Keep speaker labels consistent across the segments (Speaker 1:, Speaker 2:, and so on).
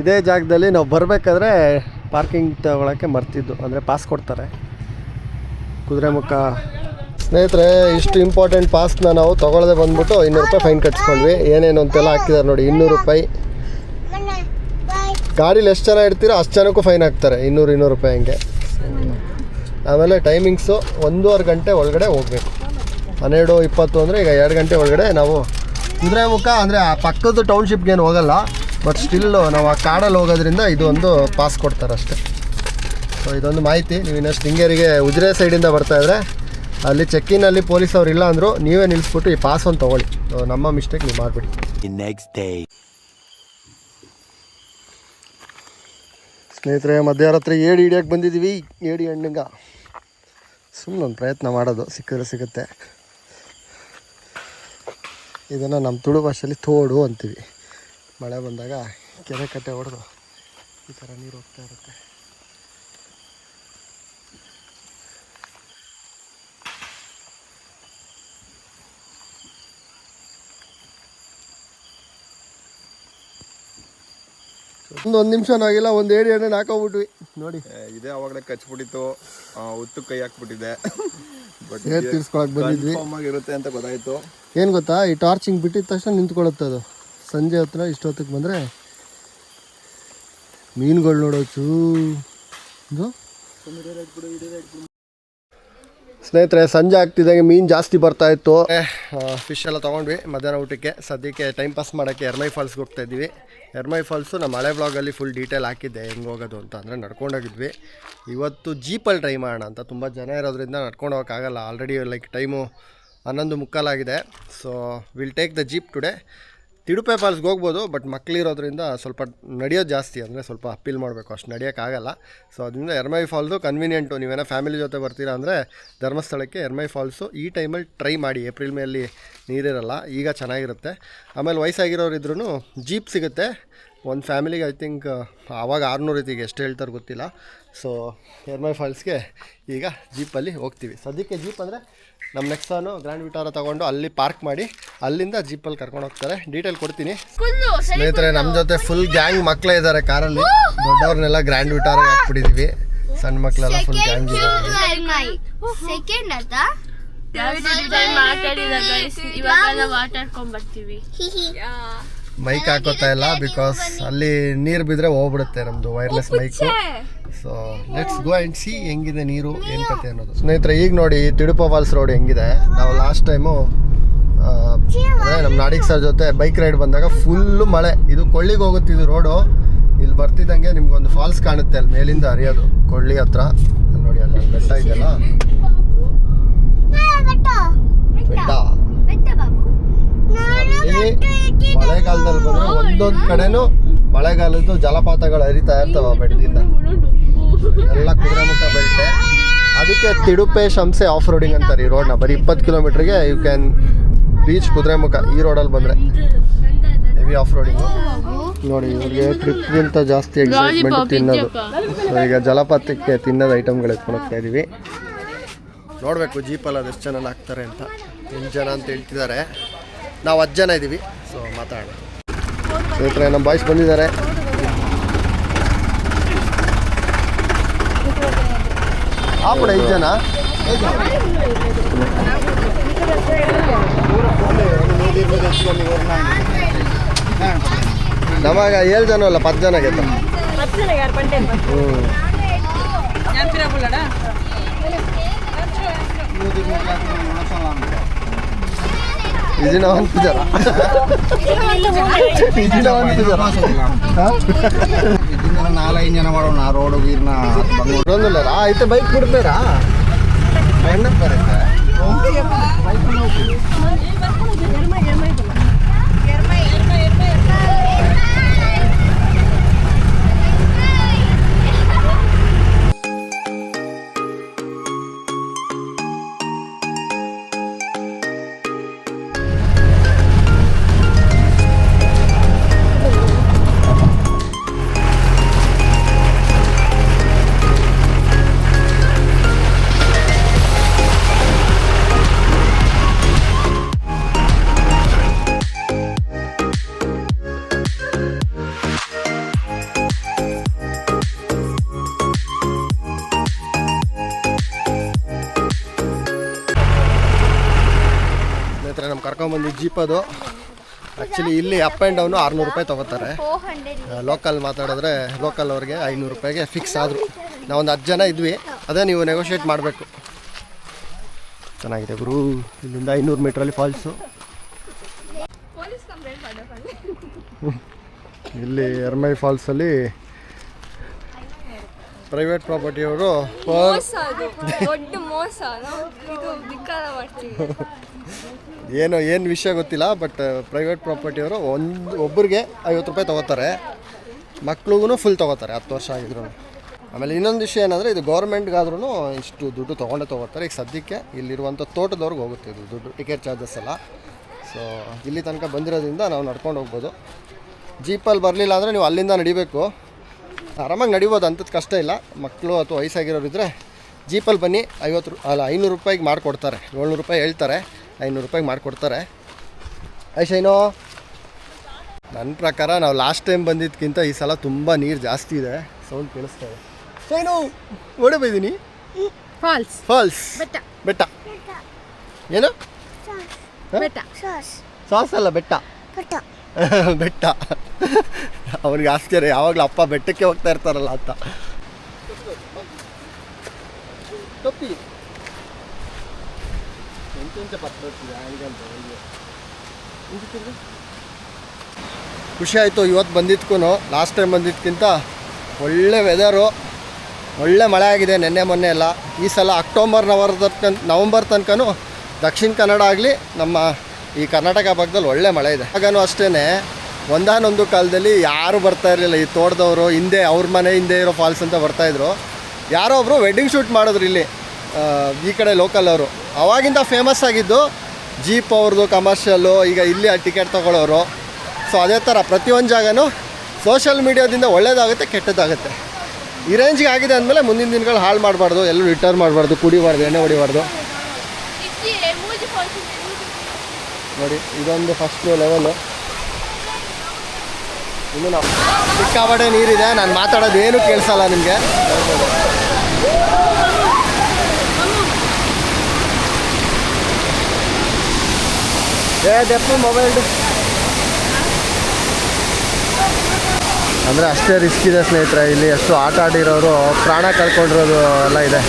Speaker 1: ಇದೇ ಜಾಗದಲ್ಲಿ ನಾವು ಬರಬೇಕಾದ್ರೆ ಪಾರ್ಕಿಂಗ್ ತಗೊಳಕ್ಕೆ ಮರ್ತಿದ್ದು, ಅಂದರೆ ಪಾಸ್ ಕೊಡ್ತಾರೆ. ಕುದುರೆಮುಖ. ಸ್ನೇಹಿತರೆ, ಇಷ್ಟು ಇಂಪಾರ್ಟೆಂಟ್ ಪಾಸ್ನ ನಾವು ತೊಗೊಳದೆ ಬಂದ್ಬಿಟ್ಟು ಇನ್ನೂರು ರೂಪಾಯಿ ಫೈನ್ ಕಟ್ಸ್ಕೊಂಡ್ವಿ. ಏನೇನು ಅಂತೆಲ್ಲ ಹಾಕಿದ್ದಾರೆ ನೋಡಿ, ಇನ್ನೂರು ರೂಪಾಯಿ. ಗಾಡೀಲಿ ಎಷ್ಟು ಜನ ಇಡ್ತೀರೋ ಅಷ್ಟು ಜನಕ್ಕೂ ಫೈನ್ ಹಾಕ್ತಾರೆ, ಇನ್ನೂರು ಇನ್ನೂರು ರೂಪಾಯಿ ಹಂಗೆ. ಆಮೇಲೆ ಟೈಮಿಂಗ್ಸು ಒಂದೂವರೆ ಗಂಟೆ ಒಳಗಡೆ ಹೋಗಬೇಕು. ಹನ್ನೆರಡು, ಇಪ್ಪತ್ತು ಅಂದರೆ ಈಗ ಎರಡು ಗಂಟೆ ಒಳಗಡೆ ನಾವು ಕುದುರೆಮುಖ ಅಂದರೆ ಆ ಪಕ್ಕದ ಟೌನ್ಶಿಪ್ಗೇನು ಹೋಗಲ್ಲ. ಬಟ್ ಸ್ಟಿಲ್ ನಾವು ಆ ಕಾಡಲ್ಲಿ ಹೋಗೋದ್ರಿಂದ ಇದೊಂದು ಒಂದು ಪಾಸ್ ಕೊಡ್ತಾರೆ ಅಷ್ಟೇ. ಸೊ ಇದೊಂದು ಮಾಹಿತಿ. ನೀವು ಇನ್ನಷ್ಟು ಹಿಂಗೇರಿಗೆ ಉಜಿರೆ ಸೈಡಿಂದ ಬರ್ತಾ ಇದ್ರೆ ಅಲ್ಲಿ ಚೆಕ್ಕಿನಲ್ಲಿ ಪೊಲೀಸ್ ಅವ್ರು ಇಲ್ಲ ಅಂದರು ನೀವೇ ನಿಲ್ಲಿಸ್ಬಿಟ್ಟು ಈ ಪಾಸ್ ಒಂದು ತೊಗೊಳ್ಳಿ. ಸೊ ನಮ್ಮ ಮಿಸ್ಟೇಕ್ ನೀವು ಮಾಡಿಬಿಡಿ.
Speaker 2: Next day.
Speaker 1: ಸ್ನೇಹಿತರೆ ಮಧ್ಯರಾತ್ರಿ ಏಡಿ ಹಿಡಿಯೋಕ್ಕೆ ಬಂದಿದ್ದೀವಿ. ಏಡಿ ಹಣ್ಣಿಂಗ ಸುಮ್ಮನೆ ಒಂದು ಪ್ರಯತ್ನ ಮಾಡೋದು ಸಿಕ್ಕಿದ್ರೆ ಸಿಗುತ್ತೆ. ಇದನ್ನು ನಮ್ಮ ತುಳು ಭಾಷೆಯಲ್ಲಿ ತೋಡು ಅಂತೀವಿ. ಮಳೆ ಬಂದಾಗ ಕೆರೆ ಕಟ್ಟೆ ಹೊಡೆದು ಈ ಥರ ನೀರು ಹೋಗ್ತಾ ಇರುತ್ತೆ. ಒಂದು ಒಂದು ನಿಮಿಷ ಆಗಿಲ್ಲ ಒಂದು ಏಡಿ ಎಣ್ಣೆ ಹಾಕೋಬಿಟ್ವಿ ನೋಡಿ.
Speaker 3: ಇದೇ ಅವಾಗಲೇ ಕಚ್ಬಿಟ್ಟಿತ್ತು. ಉತ್ತು ಕೈ ಹಾಕ್ಬಿಟ್ಟಿದೆ. ಬಟ್
Speaker 1: ತೀರ್ಸ್ಕೊಳಕ್ ಬಂದಿದ್ವಿ.
Speaker 3: ಅಂತ ಗೊತ್ತಾಯ್ತು.
Speaker 1: ಏನು ಗೊತ್ತಾ? ಈ ಟಾರ್ಚಿಂಗ್ ಬಿಟ್ಟಿದ ತಕ್ಷಣ ನಿಂತ್ಕೊಳ್ಳುತ್ತೆ ಅದು. ಸಂಜೆ ಹತ್ರ ಇಷ್ಟೊತ್ತಿಗೆ ಬಂದರೆ ಮೀನುಗಳು ನೋಡೋಚು. ಸ್ನೇಹಿತರೆ, ಸಂಜೆ ಆಗ್ತಿದ್ದಂಗೆ ಮೀನು ಜಾಸ್ತಿ ಬರ್ತಾ ಇತ್ತು. ಫಿಶ್ ಎಲ್ಲ ತೊಗೊಂಡ್ವಿ ಮಧ್ಯಾಹ್ನ ಊಟಕ್ಕೆ. ಸದ್ಯಕ್ಕೆ ಟೈಮ್ ಪಾಸ್ ಮಾಡೋಕ್ಕೆ ಎರ್ಮೈ ಫಾಲ್ಸ್ಗೆ ಹೋಗ್ತಾ ಇದ್ವಿ ಎರ್ಮೈ ಫಾಲ್ಸು ನಮ್ಮ ಹಳೆ ಬ್ಲಾಗಲ್ಲಿ ಫುಲ್ ಡೀಟೇಲ್ ಹಾಕಿದ್ದೆ, ಹೆಂಗೆ ಹೋಗೋದು ಅಂತ. ಅಂದರೆ ನಡ್ಕೊಂಡೋಗಿದ್ವಿ. ಇವತ್ತು ಜೀಪಲ್ಲಿ ಟ್ರೈ ಮಾಡೋಣ ಅಂತ. ತುಂಬ ಜನ ಇರೋದ್ರಿಂದ ನಡ್ಕೊಂಡು ಹೋಗೋಕ್ಕಾಗಲ್ಲ ಆಲ್ರೆಡಿ ಲೈಕ್ ಟೈಮು ಹನ್ನೊಂದು ಮುಕ್ಕಾಲಾಗಿದೆ. So will take the jeep today ತಿಡುಪೆ ಫಾಲ್ಸ್ಗೆ ಹೋಗ್ಬೋದು ಬಟ್ ಮಕ್ಕಳಿರೋದ್ರಿಂದ ಸ್ವಲ್ಪ ನಡೆಯೋದು ಜಾಸ್ತಿ, ಅಂದರೆ ಸ್ವಲ್ಪ ಅಪ್ಪೀಲ್ ಮಾಡಬೇಕು. ಅಷ್ಟು ನಡೆಯೋಕ್ಕಾಗಲ್ಲ ಸೊ ಅದರಿಂದ ಎರ್ಮೈ ಫಾಲ್ಸು ಕನ್ವೀನಿಯೆಂಟು ನೀವೇನೋ ಫ್ಯಾಮಿಲಿ ಜೊತೆ ಬರ್ತೀರಾ ಅಂದರೆ ಧರ್ಮಸ್ಥಳಕ್ಕೆ ಎರ್ಮೈ ಫಾಲ್ಸು ಈ ಟೈಮಲ್ಲಿ ಟ್ರೈ ಮಾಡಿ. ಏಪ್ರಿಲ್ ಮೇಲಿ ನೀರಿರಲ್ಲ, ಈಗ ಚೆನ್ನಾಗಿರುತ್ತೆ. ಆಮೇಲೆ ವಯಸ್ಸಾಗಿರೋರು ಇದ್ರೂ ಜೀಪ್ ಸಿಗುತ್ತೆ. ಒಂದು ಫ್ಯಾಮಿಲಿಗೆ ಐ ಥಿಂಕ್ ಆವಾಗ ಆರುನೂರು ಐತಿಗೆ ಎಷ್ಟು ಹೇಳ್ತಾರೆ ಗೊತ್ತಿಲ್ಲ. ಸೊ ಎರ್ಮೈ ಫಾಲ್ಸ್ಗೆ ಈಗ ಜೀಪಲ್ಲಿ ಹೋಗ್ತೀವಿ. ಸದ್ಯಕ್ಕೆ ಜೀಪ್ ಅಂದರೆ ನಮ್ಮ ನೆಕ್ಸಾನು ಗ್ರ್ಯಾಂಡ್ ವಿಟಾರ ತಗೊಂಡು ಅಲ್ಲಿ ಪಾರ್ಕ್ ಮಾಡಿ ಅಲ್ಲಿಂದ ಜೀಪಲ್ಲಿ ಕರ್ಕೊಂಡು ಹೋಗ್ತಾರೆ. ಡೀಟೇಲ್ ಕೊಡ್ತೀನಿ. ಸ್ನೇಹಿತರೆ ನಮ್ಮ ಜೊತೆ ಫುಲ್ ಗ್ಯಾಂಗ್ ಮಕ್ಕಳೇ ಇದ್ದಾರೆ ಕಾರಲ್ಲಿ. ದೊಡ್ಡವ್ರನ್ನೆಲ್ಲ ಗ್ರ್ಯಾಂಡ್ ವಿಟಾರ ಹಾಕ್ಬಿಟ್ಟಿದ್ವಿ. ಸಣ್ಣ ಮಕ್ಕಳೆಲ್ಲ ಫುಲ್ ಗ್ಯಾಂಗ್ ಮೈಕ್ ಹಾಕೋತಾ ಇಲ್ಲ ಬಿಕಾಸ್ ಅಲ್ಲಿ ನೀರು ಬಿದ್ರೆ ಹೋಗ್ಬಿಡುತ್ತೆ ನಮ್ಮದು wireless mic so let's go and see ಹೆಂಗಿದೆ ನೀರು, ಏನು ಕತೆ ಅನ್ನೋದು. ಸ್ನೇಹಿತರೆ, ಈಗ ನೋಡಿ ತಿಡುಪ ಫಾಲ್ಸ್ ರೋಡ್ ಹೆಂಗಿದೆ. ನಾವು ಲಾಸ್ಟ್ ಟೈಮು ಅದೇ ನಮ್ಮ ನಾಡಿಗ್ ಸರ್ ಜೊತೆ ಬೈಕ್ ರೈಡ್ ಬಂದಾಗ ಫುಲ್ಲು ಮಳೆ. ಇದು ಕೊಳ್ಳಿಗೆ ಹೋಗುತ್ತಿದ್ದು ರೋಡು ಇಲ್ಲಿ ಬರ್ತಿದ್ದಂಗೆ ನಿಮ್ಗೊಂದು ಫಾಲ್ಸ್ ಕಾಣುತ್ತೆ ಅಲ್ಲಿ ಮೇಲಿಂದ ಹರಿಯೋದು. ಕೊಳ್ಳಿ ಹತ್ರ. ನೋಡಿ, ಅಲ್ಲಿ ಬೆಟ್ಟ ಇದೆಯಲ್ಲ ಬೆಟ್ಟ. ಮಳೆಗಾಲದಲ್ಲಿ ಬಂದ್ರೆ ಒಂದೊಂದು ಕಡೆನೂ ಮಳೆಗಾಲದ್ದು ಜಲಪಾತಗಳು ಹರಿತಾ ಇರ್ತಾವ ಬೆಟ್ಟದಿಂದ. ಎಲ್ಲ ಕುದುರೆಮುಖ ಬೆಲ್ಟ್ ಅದಕ್ಕೆ ತಿಡುಪೆ ಶಂಸೆ ಆಫ್ ರೋಡಿಂಗ್ ಅಂತಾರೆ ಈ ರೋಡ್ನ ಬರೀ ಇಪ್ಪತ್ತು ಕಿಲೋಮೀಟ್ರಿಗೆ ಯು ಕ್ಯಾನ್ ಬೀಚ್ ಕುದುರೆಮುಖ ಈ ರೋಡಲ್ಲಿ ಬಂದರೆ. ಹೆವಿ ಆಫ್ ರೋಡಿಂಗು ನೋಡಿ ಇವ್ರಿಗೆ ಟ್ರಿಪ್ಗಿಂತ ಜಾಸ್ತಿ ಎಕ್ಸೈಟ್ಮೆಂಟ್ ತಿನ್ನೋದು. ಸೊ ಈಗ ಜಲಪಾತಕ್ಕೆ ತಿನ್ನೋದು ಐಟಮ್ಗಳು ಎತ್ಕೊಂಡು ಹೋಗ್ತಾ ಇದ್ದೀವಿ ನೋಡಬೇಕು ಜೀಪಲ್ಲಿ ಅದು ಎಷ್ಟು ಜನ ಹಾಕ್ತಾರೆ ಅಂತ. ಎಂಟು ಜನ ಅಂತ ಹೇಳ್ತಿದ್ದಾರೆ. ನಾವು ಹತ್ತು ಜನ ಇದ್ದೀವಿ ಸೊ ಮಾತಾಡೋಣ. ಸ್ನೇಹಿತರೆ ನಮ್ಮ ಬಾಯ್ಸ್ ಬಂದಿದ್ದಾರೆ. ಆಪಡ ಐದು ಜನ ನವಾಗ ಏಳು ಜನ ಅಲ್ಲ ಪತ್ತು ಜನ ಗೆದ್ದ ಹ್ಞೂ ಇದಿನ ಒಂದು ಜನ ಇದಿನ ಒಂದು ಜನ
Speaker 3: ನಾಲ್ಕೈದು ಜನ ಮಾಡೋಣ ರೋಡ್ ಗೀರ್ನ
Speaker 1: ಇದೊಂದಿಲ್ಲ ಆಯ್ತು ಬೈಕ್ ಬಿಡ್ಬೇರಾ ಎಣ್ಣೆ ಬರುತ್ತೆ ತಗೊಂಬಂದಿದ್ದು ಜೀಪ್ ಅದು ಆ್ಯಕ್ಚುಲಿ ಇಲ್ಲಿ ಅಪ್ ಆ್ಯಂಡ್ ಡೌನು ಆರುನೂರು ರೂಪಾಯಿ ತೊಗೋತಾರೆ. ಲೋಕಲ್ ಮಾತಾಡಿದ್ರೆ ಲೋಕಲ್ ಅವ್ರಿಗೆ ಐನೂರು ರೂಪಾಯಿಗೆ ಫಿಕ್ಸ್ ಆದರು. ನಾವೊಂದು ಹತ್ತು ಜನ ಇದ್ವಿ ಅದೇ ನೀವು ನೆಗೋಷಿಯೇಟ್ ಮಾಡಬೇಕು. ಚೆನ್ನಾಗಿದೆ ಗುರು. ಇಲ್ಲಿಂದ ಐನೂರು ಮೀಟ್ರಲ್ಲಿ ಫಾಲ್ಸು ಇಲ್ಲಿ ಎರ್ಮೈ ಫಾಲ್ಸಲ್ಲಿ ಪ್ರೈವೇಟ್ ಪ್ರಾಪರ್ಟಿಯವರು ಏನು ಏನು ವಿಷಯ ಗೊತ್ತಿಲ್ಲ ಬಟ್ ಪ್ರೈವೇಟ್ ಪ್ರಾಪರ್ಟಿಯವರು ಒಂದು ಒಬ್ಬರಿಗೆ ಐವತ್ತು ರೂಪಾಯಿ ತೊಗೋತಾರೆ. ಮಕ್ಳಿಗೂ ಫುಲ್ ತೊಗೋತಾರೆ, ಹತ್ತು ವರ್ಷ ಆಗಿದ್ರು ಆಮೇಲೆ ಇನ್ನೊಂದು ವಿಷಯ ಏನಂದರೆ, ಇದು ಗೌರ್ಮೆಂಟ್ಗಾದ್ರೂ ಇಷ್ಟು ದುಡ್ಡು ತೊಗೊಂಡೇ ತೊಗೋತಾರೆ. ಈಗ ಸದ್ಯಕ್ಕೆ ಇಲ್ಲಿರುವಂಥ ತೋಟದವ್ರಿಗೆ ಹೋಗುತ್ತೆ ಇದು ದುಡ್ಡು ಟಿಕೆಟ್ ಚಾರ್ಜಸ್ ಎಲ್ಲ. ಸೊ ಇಲ್ಲಿ ತನಕ ಬಂದಿರೋದ್ರಿಂದ ನಾವು ನಡ್ಕೊಂಡು ಹೋಗ್ಬೋದು. ಜೀಪಲ್ಲಿ ಬರಲಿಲ್ಲ ಅಂದರೆ ನೀವು ಅಲ್ಲಿಂದ ನಡಿಬೇಕು. ಆರಾಮಾಗಿ ನಡಿಬೋದು ಅಂಥದ್ದು ಕಷ್ಟ ಇಲ್ಲ. ಮಕ್ಕಳು ಅಥವಾ ವಯಸ್ಸಾಗಿರೋರು ಇದ್ದರೆ ಜೀಪಲ್ಲಿ ಬನ್ನಿ, ಐವತ್ತು ಅಲ್ಲ, ಐನೂರು ರೂಪಾಯಿಗೆ ಮಾಡಿಕೊಡ್ತಾರೆ. ಏಳ್ನೂರು ರೂಪಾಯಿ ಹೇಳ್ತಾರೆ. ಐನೂರು ರೂಪಾಯಿಗೆ ಮಾಡಿಕೊಡ್ತಾರೆ ಐಶೈನೋ ನನ್ನ ಪ್ರಕಾರ ನಾವು ಲಾಸ್ಟ್ ಟೈಮ್ ಬಂದಿದ್ದಕ್ಕಿಂತ ಈ ಸಲ ತುಂಬ ನೀರು ಜಾಸ್ತಿ ಇದೆ. ಸೌಂಡ್ ಕೇಳಿಸ್ತಾ ಇದೆ. ಶೈನು ಓಡಿ ಬೈದೀನಿ?
Speaker 2: ಫಾಲ್ಸ್
Speaker 1: ಫಾಲ್ಸ್
Speaker 2: ಬೆಟ್ಟ.
Speaker 1: ಬೆಟ್ಟ. ಏನು?
Speaker 2: ಬೆಟ್ಟ.
Speaker 1: ಸಾಸ್. ಅಲ್ಲ ಬೆಟ್ಟ. ಬೆಟ್ಟ. ಅವ್ರಿಗೆ ಆಶ್ಚರ್ಯ ಯಾವಾಗಲೂ ಅಪ್ಪ ಬೆಟ್ಟಕ್ಕೆ ಹೋಗ್ತಾ ಇರ್ತಾರಲ್ಲ ಅಂತ. ಟೊಪ್ಪಿ. ಖುಷಿ ಆಯಿತು, ಇವತ್ತು ಬಂದಿದ್ಕೂ ಲಾಸ್ಟ್ ಟೈಮ್ ಬಂದಿದ್ದಕ್ಕಿಂತ ಒಳ್ಳೆ ವೆದರು ಒಳ್ಳೆ ಮಳೆ ಆಗಿದೆ ನಿನ್ನೆ ಮೊನ್ನೆ ಎಲ್ಲ. ಈ ಸಲ ಅಕ್ಟೋಬರ್ ನವರದ ನವಂಬರ್ ತನಕನೂ ದಕ್ಷಿಣ ಕನ್ನಡ ಆಗಲಿ ನಮ್ಮ ಈ ಕರ್ನಾಟಕ ಭಾಗದಲ್ಲಿ ಒಳ್ಳೆ ಮಳೆ ಇದೆ. ಹಾಗೂ ಅಷ್ಟೇ ಒಂದಾನೊಂದು ಕಾಲದಲ್ಲಿ ಯಾರು ಬರ್ತಾ ಇರಲಿಲ್ಲ. ಈ ತೋಟದವರು, ಹಿಂದೆ, ಅವ್ರ ಮನೆ ಹಿಂದೆ ಇರೋ ಫಾಲ್ಸ್ ಅಂತ ಬರ್ತಾಯಿದ್ರು ಯಾರೋ ಒಬ್ಬರು ವೆಡ್ಡಿಂಗ್ ಶೂಟ್ ಮಾಡಿದ್ರು ಇಲ್ಲಿ. ಈ ಕಡೆ ಲೋಕಲ್ ಅವರು. ಅವಾಗಿಂದ ಫೇಮಸ್ ಆಗಿದ್ದು ಜೀಪ್ ಅವ್ರದ್ದು ಕಮರ್ಷಿಯಲ್ಲು ಈಗ ಇಲ್ಲಿ ಟಿಕೆಟ್ ತೊಗೊಳ್ಳೋರು ಸೊ ಅದೇ ಥರ ಪ್ರತಿಯೊಂದು ಜಾಗನೂ ಸೋಷಿಯಲ್ ಮೀಡಿಯಾದಿಂದ ಒಳ್ಳೇದಾಗುತ್ತೆ, ಕೆಟ್ಟದಾಗುತ್ತೆ. ಈ ರೇಂಜ್ಗೆ ಆಗಿದೆ ಅಂದಮೇಲೆ ಮುಂದಿನ ದಿನಗಳು ಹಾಳು ಮಾಡಬಾರ್ದು ಎಲ್ಲರೂ ರಿಟರ್ನ್ ಮಾಡಬಾರ್ದು, ಕುಡಿಬಾರ್ದು, ಎಣ್ಣೆ ಹೊಡಿಬಾರ್ದು. ನೋಡಿ, ಇದೊಂದು ಫಸ್ಟ್ ಲೆವೆಲು ಇನ್ನು ನಾವು ಸಿಕ್ಕಾಪಟ್ಟೆ ನೀರಿದೆ, ನಾನು ಮಾತಾಡೋದು ಏನೂ ಕೇಳಿಸಲ್ಲ ನಿಮಗೆ. ಅಂದರೆ ಅಷ್ಟೇ ರಿಸ್ಕ್ ಇದೆ ಸ್ನೇಹಿತರೆ, ಇಲ್ಲಿ ಎಷ್ಟು ಆಟ ಆಡಿರೋರು, ಪ್ರಾಣ ಕಳ್ಕೊಂಡಿರೋದು ಎಲ್ಲ ಇದೆ.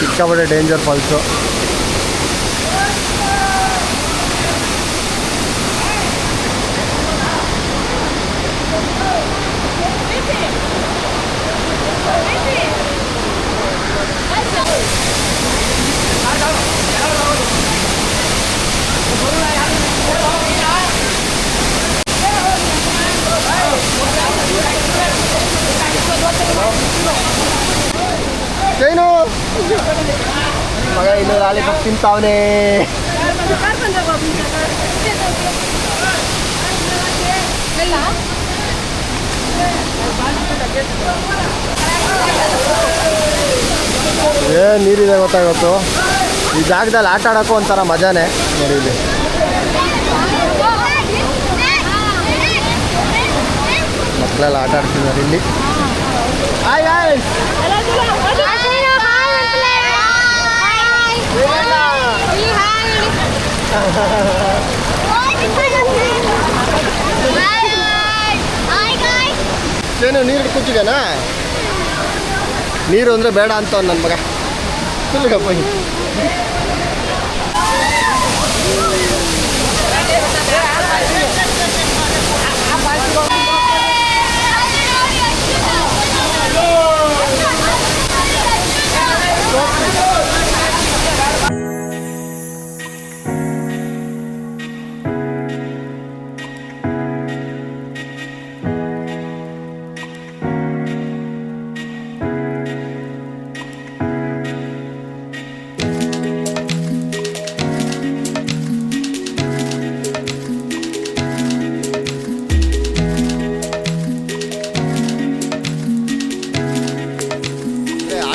Speaker 1: ಸಿಕ್ಕಾಪಟ್ಟೆ ಡೇಂಜರ್ ಫಾಲ್ಸು ಮಗ ಇನ್ನು ಲಾಲಿಪಾಪ್ ತಿಂತಾವನೆ ಏ, ನೀರಿದೆ ಗೊತ್ತಾ ಇವತ್ತು? ಈ ಜಾಗದಲ್ಲಿ ಆಟ ಆಡೋಕ್ಕೂ ಒಂಥರ ಮಜಾನೇ ನೋಡಿ ಇಲ್ಲಿ. ಮಕ್ಕಳೆಲ್ಲ ಆಟ ಆಡ್ತಿದ್ದಾರೆ ಇಲ್ಲಿ. ಹಾಯ್. ಏನು ನೀರು ಕೂತಿದ್ದೇನಾ ನೀರು ಅಂದರೆ ಬೇಡ ಅಂತ ನನ್ನ ಮಗ.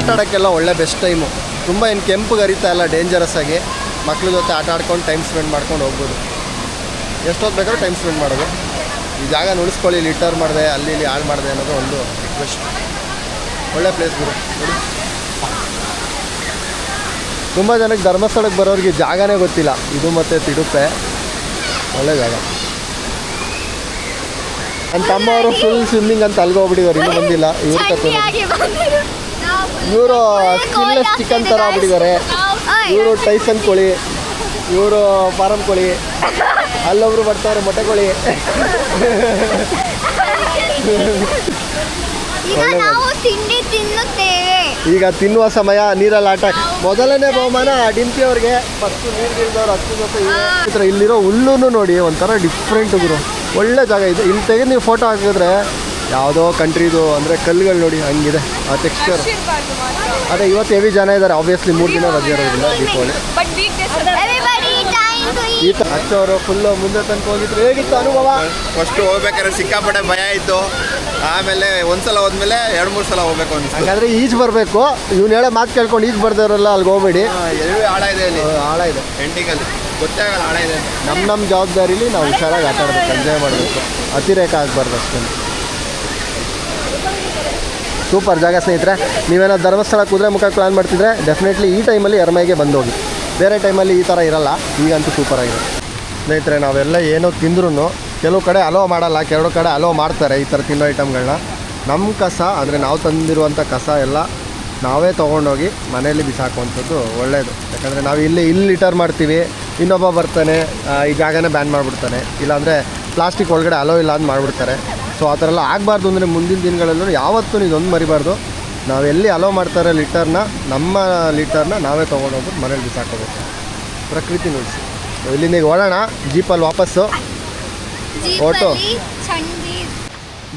Speaker 1: ಸುಳ್ಳಿಗಪ್ಪ ಅಂದ್ರೆ ಆಟ ಆಡೋಕ್ಕೆಲ್ಲ ಒಳ್ಳೆ ಬೆಸ್ಟ್ ಟೈಮು ತುಂಬ ಏನು ಕೆಂಪು ಗರಿತಾ ಇಲ್ಲ ಡೇಂಜರಸ್ ಆಗಿ. ಮಕ್ಳ ಜೊತೆ ಆಟ ಆಡ್ಕೊಂಡು ಟೈಮ್ ಸ್ಪೆಂಡ್ ಮಾಡ್ಕೊಂಡು ಹೋಗ್ಬೋದು. ಎಷ್ಟೊತ್ತು ಬೇಕಾದ್ರೂ ಟೈಮ್ ಸ್ಪೆಂಡ್ ಮಾಡೋದು. ಈ ಜಾಗ ಉಳಿಸ್ಕೊಳ್ಳಿ ಲಿಟರ್ ಮಾಡಿದೆ ಅಲ್ಲಿ ಇಲ್ಲಿ ಹಾಳು ಮಾಡಿದೆ ಅನ್ನೋದು ಒಂದು ರಿಕ್ವೆಸ್ಟ್ ಒಳ್ಳೆ ಪ್ಲೇಸ್ ಗುರು. ನೋಡಿ. ತುಂಬ ಜನಕ್ಕೆ ಧರ್ಮಸ್ಥಳಕ್ಕೆ ಬರೋರಿಗೆ ಜಾಗನೇ ಗೊತ್ತಿಲ್ಲ. ಇದು ಮತ್ತು ತಿಡುಪೆ. ಒಳ್ಳೆ ಜಾಗ. ನನ್ನ ತಮ್ಮವರು ಫುಲ್ ಸ್ವಿಮ್ಮಿಂಗ್ ಅಂತ ಅಲ್ಗೋಗ್ಬಿಟ್ಟಿದ್ದಾರೆ ಇನ್ನೂ ಬಂದಿಲ್ಲ. ಇವ್ರ ಕರ್ಕೊಂಡು
Speaker 4: ಬಂದರು
Speaker 1: ಇವರು ಸ್ಕಿನ್ಲೆಸ್ ಚಿಕನ್ ಥರ ಆಗ್ಬಿಟ್ಟಿದ್ದಾರೆ ಇವರು ಟೈಸನ್ ಕೋಳಿ ಇವರು ಫಾರಂ ಕೋಳಿ. ಅಲ್ಲೊಬ್ರು ಬರ್ತಾರೆ ಮೊಟ್ಟೆ ಕೋಳಿ.
Speaker 4: ಈಗ ನಾವು ತಿಂಡಿ ತಿನ್ನುತ್ತೇವೆ.
Speaker 1: ಈಗ ತಿನ್ನುವ ಸಮಯ ನೀರಲ್ಲಿ ಆಟ. ಮೊದಲನೇ ಬಹುಮಾನ ಡಿಂಪಿ ಅವ್ರಿಗೆ. ಫಸ್ಟ್ ನೀರಿಗಿಲ್ದವ್ರು ಹತ್ತು ಜೊತೆ ಇಲ್ಲಿರೋ ಹುಲ್ಲೂ ನೋಡಿ ಒಂಥರ ಡಿಫ್ರೆಂಟ್ ಗುರು. ಒಳ್ಳೆ ಜಾಗ ಇದೆ. ಇಲ್ಲಿ ತೆಗೆದು ನೀವು ಫೋಟೋ ಹಾಕಿದ್ರೆ ಯಾವುದೋ ಕಂಟ್ರಿದು ಅಂದರೆ ಕಲ್ಲುಗಳು ನೋಡಿ ಹಂಗಿದೆ. ಆ ಟೆಕ್ಸ್ಚರ್ ಅದೇ ಇವತ್ತು ಹೆವಿ ಜನ ಇದ್ದಾರೆ ಆಬ್ವಿಯಸ್ಲಿ ಮೂರು ದಿನ ರಜೆ ಇರೋದ್ರಿಂದ Deepavali.
Speaker 2: But weekdays
Speaker 4: everybody time to
Speaker 1: ಈ ಹಚ್ಚೋರು ಫುಲ್ಲು ಮುಂದೆ ತನಕ ಹೋಗಿದ್ರು. ಹೇಗಿತ್ತು ಅನುಭವ?
Speaker 3: ಫಸ್ಟ್ ಹೋಗ್ಬೇಕಾದ್ರೆ ಸಿಕ್ಕಾಪಟ್ಟೆ ಭಯ ಇತ್ತು. ಆಮೇಲೆ ಒಂದ್ಸಲ ಹೋದ್ಮೇಲೆ ಎರಡು ಮೂರು ಸಲ ಹೋಗ್ಬೇಕು ಅಂತ
Speaker 1: ಹಾಗಾದ್ರೆ ಈಜ್ ಬರಬೇಕು. ಇವ್ನು ಹೇಳೋ ಮಾತು ಕೇಳ್ಕೊಂಡು ಈಜ್ ಬರ್ದವ್ರಲ್ಲ ಅಲ್ಲಿ ಹೋಗ್ಬೇಡಿ.
Speaker 3: ಎಲ್ಲೂ ಆಳ ಇದೆ ಅಲ್ಲಿ.
Speaker 1: ಆಳ ಇದೆ.
Speaker 3: ಎಂಟಿಗಲ್ಲಿ ಗೊತ್ತಾಗಲ್ಲ ಆಳ ಇದೆ
Speaker 1: ನಮ್ಮ ನಮ್ಮ ಜವಾಬ್ದಾರಿಲಿ ನಾವು ಹುಷಾರಾಗಿ ಆಟ ಆಡಬೇಕು ಎಂಜಾಯ್ ಮಾಡಬೇಕು. ಅತಿರೇಕ ಆಗಬಾರ್ದು ಅಷ್ಟೇ. ಸೂಪರ್ ಜಾಗ ಸ್ನೇಹಿತರೆ, ನೀವೇನೋ ಧರ್ಮಸ್ಥಳ ಕುದುರೆ ಮುಖ ಪ್ಲಾನ್ ಮಾಡ್ತಿದ್ರೆ ಡೆಫಿನೆಟ್ಲಿ ಈ ಟೈಮಲ್ಲಿ ಎರ್ಮೈಗೆ ಬಂದೋಗಿ. ಬೇರೆ ಟೈಮಲ್ಲಿ ಈ ಥರ ಇರಲ್ಲ, ಈಗಂತೂ ಸೂಪರ್ ಆಗಿದೆ. ಸ್ನೇಹಿತರೆ, ನಾವೆಲ್ಲ ಏನೋ ತಿಂದ್ರೂ ಕೆಲವು ಕಡೆ ಅಲೋ ಮಾಡಲ್ಲ, ಕೆಲವು ಕಡೆ ಅಲೋ ಮಾಡ್ತಾರೆ ಈ ಥರ ತಿನ್ನೋ ಐಟಮ್ಗಳನ್ನ ನಮ್ಮ ಕಸ ಅಂದರೆ ನಾವು ತಂದಿರುವಂಥ ಕಸ ಎಲ್ಲ ನಾವೇ ತೊಗೊಂಡೋಗಿ ಮನೆಯಲ್ಲಿ ಬಿಸಾಕುವಂಥದ್ದು ಒಳ್ಳೆಯದು ಯಾಕಂದರೆ ನಾವು ಇಲ್ಲಿ ಇಲ್ಲಿ ಲಿಟರ್ ಮಾಡ್ತೀವಿ, ಇನ್ನೊಬ್ಬ ಬರ್ತಾನೆ ಈ ಜಾಗನೇ ಬ್ಯಾನ್ ಮಾಡಿಬಿಡ್ತಾನೆ. ಇಲ್ಲಾಂದರೆ ಪ್ಲಾಸ್ಟಿಕ್ ಒಳಗಡೆ ಅಲೋ ಇಲ್ಲ ಅಂತ ಮಾಡಿಬಿಡ್ತಾರೆ. ಸೊ ಆ ಥರ ಎಲ್ಲ ಆಗಬಾರ್ದು ಅಂದರೆ ಮುಂದಿನ ದಿನಗಳಲ್ಲೂ ಯಾವತ್ತೂ ಇದೊಂದು ಮರಿಬಾರ್ದು. ನಾವು ಎಲ್ಲಿ ಅಲೋ ಮಾಡ್ತಾರೆ ಲಿಟರ್ನ ನಮ್ಮ ಲಿಟರ್ನ ನಾವೇ ತೊಗೊಂಡೋಗ್ಬಿಟ್ಟು ಮನೇಲಿ ಬಿಸಾಕೋಬೇಕು. ಪ್ರಕೃತಿ ನುಡಿಸಿ ಇಲ್ಲಿಂದ ಈಗ ಓಡೋಣ. ಜೀಪಲ್ಲಿ ವಾಪಸ್ಸು.
Speaker 4: ಓಟೋ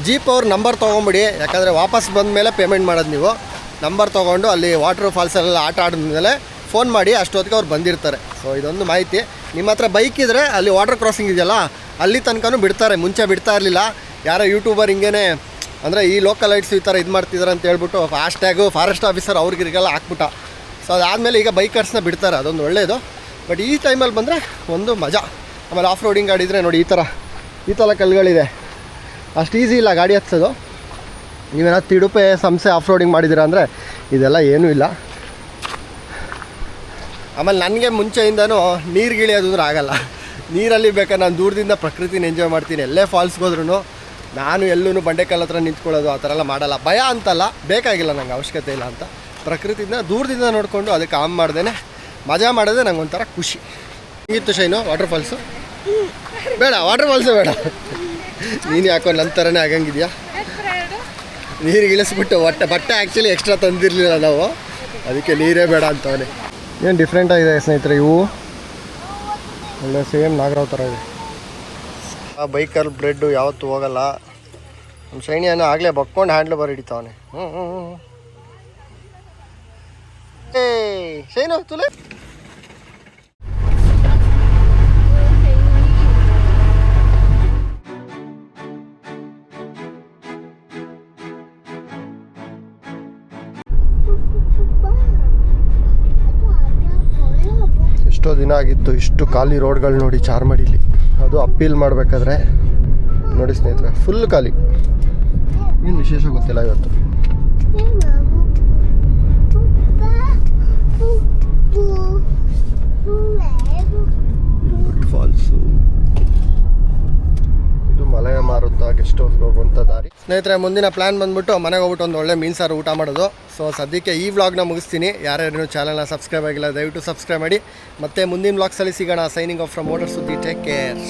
Speaker 1: ಜೀಪ್ ಅವ್ರ ನಂಬರ್ ತೊಗೊಂಬಿಡಿ. ಯಾಕಂದರೆ ವಾಪಸ್ ಬಂದ ಮೇಲೆ ಪೇಮೆಂಟ್ ಮಾಡೋದು ನೀವು. ನಂಬರ್ ತೊಗೊಂಡು ಅಲ್ಲಿ ವಾಟರ್ ಫಾಲ್ಸಲ್ಲೆಲ್ಲ ಆಟ ಆಡಿದ್ಮೇಲೆ ಫೋನ್ ಮಾಡಿ ಅಷ್ಟೊತ್ತಿಗೆ ಅವ್ರು ಬಂದಿರ್ತಾರೆ. ಸೊ ಇದೊಂದು ಮಾಹಿತಿ. ನಿಮ್ಮ ಹತ್ರ ಬೈಕ್ ಇದ್ದರೆ ಅಲ್ಲಿ ವಾಟರ್ ಕ್ರಾಸಿಂಗ್ ಇದೆಯಲ್ಲ ಅಲ್ಲಿ ತನಕನೂ ಬಿಡ್ತಾರೆ. ಮುಂಚೆ ಬಿಡ್ತಾ ಇರಲಿಲ್ಲ. ಯಾರೋ ಯೂಟ್ಯೂಬರ್ ಹಿಂಗೇನೆ, ಅಂದರೆ ಈ ಲೋಕಲ್ ಲೈಟ್ಸ್ ಈ ಥರ ಇದು ಮಾಡ್ತಿದ್ದಾರೆ ಅಂತ ಹೇಳ್ಬಿಟ್ಟು ಫಾಸ್ಟ್ಯಾಗು ಫಾರೆಸ್ಟ್ ಆಫೀಸರ್ ಅವ್ರಿಗಿರಿಗೆಲ್ಲ ಹಾಕ್ಬಿಟ್ಟ. ಸೊ ಅದಾದಮೇಲೆ ಈಗ ಬೈಕರ್ಸ್ನ ಬಿಡ್ತಾರೆ, ಅದೊಂದು ಒಳ್ಳೆಯದು ಬಟ್ ಈ ಟೈಮಲ್ಲಿ ಬಂದರೆ ಒಂದು ಮಜಾ. ಆಮೇಲೆ ಆಫ್ ರೋಡಿಂಗ್ ಗಾಡಿ ಇದ್ದರೆ ನೋಡಿ ಈ ಥರ ಈ ಥರ ಕಲ್ಲುಗಳಿದೆ. ಅಷ್ಟು ಈಸಿ ಇಲ್ಲ ಗಾಡಿ ಹತ್ಸೋದು. ನೀವೇನಾದ್ರು ತಿಡುಪೆ ಸಂಸೆ ಆಫ್ ರೋಡಿಂಗ್ ಮಾಡಿದ್ದೀರಾ ಅಂದರೆ ಇದೆಲ್ಲ ಏನೂ ಇಲ್ಲ. ಆಮೇಲೆ ನನಗೆ ಮುಂಚೆಯಿಂದನೂ ನೀರು ಗಿಳಿಯೋದು ಅಂದ್ರೆ ಆಗಲ್ಲ ನೀರಲ್ಲಿ ಬೇಕಾದ್ರೆ ನಾನು ದೂರದಿಂದ ಪ್ರಕೃತಿನ ಎಂಜಾಯ್ ಮಾಡ್ತೀನಿ. ಎಲ್ಲೇ ಫಾಲ್ಸ್ಗೆ ಹೋದ್ರೂ ನಾನು ಎಲ್ಲೂ ಬಂಡೆಕಲ್ಲ ಹತ್ರ ನಿಂತ್ಕೊಳ್ಳೋದು ಆ ಥರ ಎಲ್ಲ ಮಾಡಲ್ಲ. ಭಯ ಅಂತಲ್ಲ, ಬೇಕಾಗಿಲ್ಲ ನಂಗೆ ಅವಶ್ಯಕತೆ ಇಲ್ಲ ಅಂತ. ಪ್ರಕೃತಿನ ದೂರದಿಂದ ನೋಡಿಕೊಂಡು ಅದಕ್ಕೆ ಆಮ್ ಮಾಡ್ದೇ ಮಜಾ ಮಾಡೋದೇ ನಂಗೆ ಒಂಥರ ಖುಷಿ. ಹಿಂಗಿತ್ತು ಶೈನು ವಾಟರ್ ಫಾಲ್ಸು ಬೇಡ ವಾಟರ್ ಫಾಲ್ಸು ಬೇಡ. ನೀನು ಯಾಕೋ ನನ್ನ ಥರನೇ ಆಗಂಗಿದೆಯಾ? ನೀರಿಗೆ ಇಳಿಸ್ಬಿಟ್ಟು ಒಟ್ಟೆ ಬಟ್ಟೆ ಆ್ಯಕ್ಚುಲಿ ಎಕ್ಸ್ಟ್ರಾ ತಂದಿರಲಿಲ್ಲ ನಾವು. ಅದಕ್ಕೆ ನೀರೇ ಬೇಡ ಅಂತವನೇ. ಏನು ಡಿಫ್ರೆಂಟಾಗಿದೆ ಸ್ನೇಹಿತರೆ ಇವು? ಒಳ್ಳೆ ಸೇಮ್ ನಾಗರಾವ್ ಥರ ಇದೆ. ಆ ಬೈಕಲ್ಲಿ ಬ್ರೆಡ್ಡು ಯಾವತ್ತೂ ಹೋಗಲ್ಲ. ನಮ್ಮ ಶೈನಿಯನ್ನು ಆಗಲೇ ಬಕ್ಕೊಂಡು ಹ್ಯಾಂಡ್ಲ್ ಬರ್ ಹಿಡಿತಾವನೆ. ಹ್ಞೂ ಹ್ಞೂ ಹ್ಞೂ ಎಷ್ಟೋ ದಿನ ಆಗಿತ್ತು, ಇಷ್ಟು ಖಾಲಿ ರೋಡ್ಗಳು ನೋಡಿ ಚಾರ್ಮಡಿಲಿ. ಅದು ಅಪ್ಪೀಲ್ ಮಾಡಬೇಕಾದ್ರೆ ನೋಡಿ ಸ್ನೇಹಿತರೆ ಫುಲ್ ಖಾಲಿ. ಏನು ವಿಶೇಷ ಗೊತ್ತಿಲ್ಲ ಇವತ್ತು? ಸ್ನೇಹಿತರೆ, ಮುಂದಿನ ಪ್ಲ್ಯಾನ್ ಬಂದ್ಬಿಟ್ಟು ಮನೆಗೆ ಹೋಗ್ಬಿಟ್ಟು ಒಂದು ಒಳ್ಳೆ ಮೀನು ಸಾರು ಊಟ ಮಾಡೋದು. ಸೊ ಸದ್ಯಕ್ಕೆ ಈ ವ್ಲಾಗ್ನ ಮುಗಿಸ್ತೀನಿ. ಯಾರ್ಯಾರು ಚಾನಲ್ನ ಸಬ್ಸ್ಕ್ರೈಬ್ ಆಗಿಲ್ಲ, ದಯವಿಟ್ಟು ಸಬ್ಸ್ಕ್ರೈಬ್ ಮಾಡಿ. ಮತ್ತೆ ಮುಂದಿನ ವ್ಲಾಗ್ಸಲ್ಲಿ ಸಿಗೋಣ. ಸೈನಿಂಗ್ ಆಫ್ ಫ್ರಮ್ ಮೋಟರ್ ಸುದ್ದಿ. Take care